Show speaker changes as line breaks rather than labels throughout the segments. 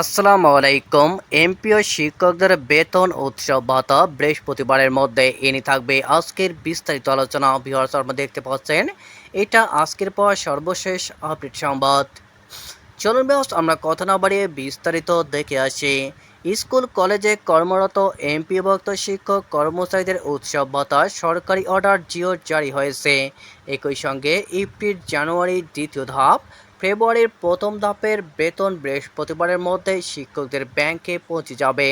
আসসালামু আলাইকুম। এমপিও শিক্ষকদের বেতন উৎসব ভাতা বৃহস্পতিবারের মধ্যে এনে থাকবে আজকের বিস্তারিত আলোচনা। ভিউয়ার্স আপনারা দেখতে পাচ্ছেন, এটা আজকের পর সর্বশেষ আপডেট সংবাদ। চলুন ব্যস্ত আমরা কথা না বাড়িয়ে বিস্তারিত দেখে আসি। স্কুল, কলেজে কর্মরত এমপিভুক্ত শিক্ষক কর্মচারীদের উৎসব ভাতা সরকারি অর্ডার জিও জারি হয়েছে। একই সঙ্গে ইফটির জানুয়ারি দ্বিতীয় ধাপ ফেব্রুয়ারির প্রথম ধাপের বেতন বৃহস্পতিবারের মধ্যে শিক্ষকদের ব্যাংকে পৌঁছে যাবে।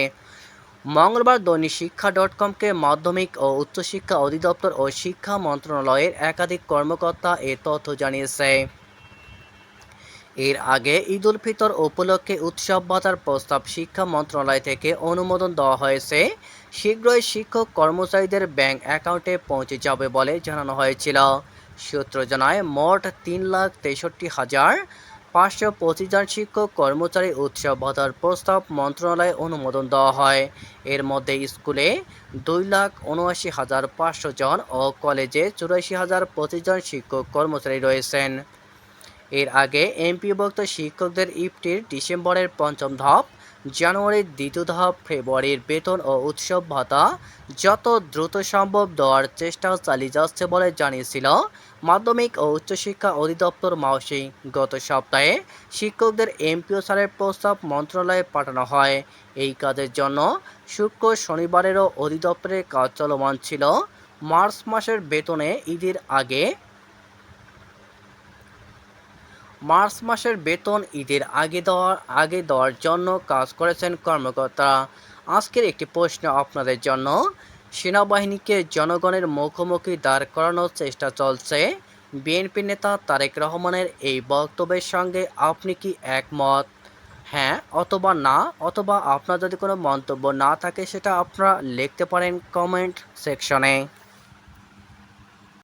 মঙ্গলবার দৈনিক শিক্ষা ডট কমকে মাধ্যমিক ও উচ্চশিক্ষা অধিদপ্তর ও শিক্ষা মন্ত্রণালয়ের একাধিক কর্মকর্তা এ তথ্য জানিয়েছে। এর আগে ঈদ উল ফিতর উপলক্ষে উৎসব ভাতার প্রস্তাব শিক্ষা মন্ত্রণালয় থেকে অনুমোদন দেওয়া হয়েছে। শীঘ্রই শিক্ষক কর্মচারীদের ব্যাংক অ্যাকাউন্টে পৌঁছে যাবে বলে জানানো হয়েছিল। সূত্র জানায় মোট তিন লাখ তেষট্টি হাজার পাঁচশো পঁচিশ জন শিক্ষক, কর্মচারী উৎসব ভাতার প্রস্তাব মন্ত্রণালয়ে অনুমোদন দেওয়া হয়। এর মধ্যে স্কুলে দুই লাখ উনআশি হাজার পাঁচশো জন ও কলেজে চুরাশি হাজার পঁচিশ জন শিক্ষক, কর্মচারী রয়েছেন। এর আগে এমপিভুক্ত শিক্ষকদের ইফটির ডিসেম্বরের পঞ্চম ধাপ, জানুয়ারির দ্বিতীয় ধাপ, ফেব্রুয়ারির বেতন ও উৎসব ভাতা যত দ্রুত সম্ভব দেওয়ার চেষ্টা চালিয়ে যাচ্ছে বলে জানিয়েছিল মাধ্যমিক ও উচ্চশিক্ষা অধিদপ্তর মাওসি গত সপ্তাহে শিক্ষকদের এমপিও সারের প্রস্তাব মন্ত্রণালয়ে পাঠানো হয়। এই কাজের জন্য শুক্র শনিবারেরও অধিদপ্তরের কাজ চলমান ছিল। মার্চ মাসের বেতনে ঈদের আগে মার্চ মাসের বেতন ঈদের আগে দেওয়ার আগে দেওয়ার জন্য কাজ করেছেন কর্মকর্তারা। আজকের একটি প্রশ্ন আপনাদের জন্য। সেনাবাহিনীকে জনগণের মুখোমুখি দাঁড় করানোর চেষ্টা চলছে। বিএনপি নেতা তারেক রহমানের এই বক্তব্যের সঙ্গে আপনি কি একমত? হ্যাঁ অথবা না, অথবা আপনার যদি কোনো মন্তব্য না থাকে সেটা আপনারা লিখতে পারেন কমেন্ট সেকশনে।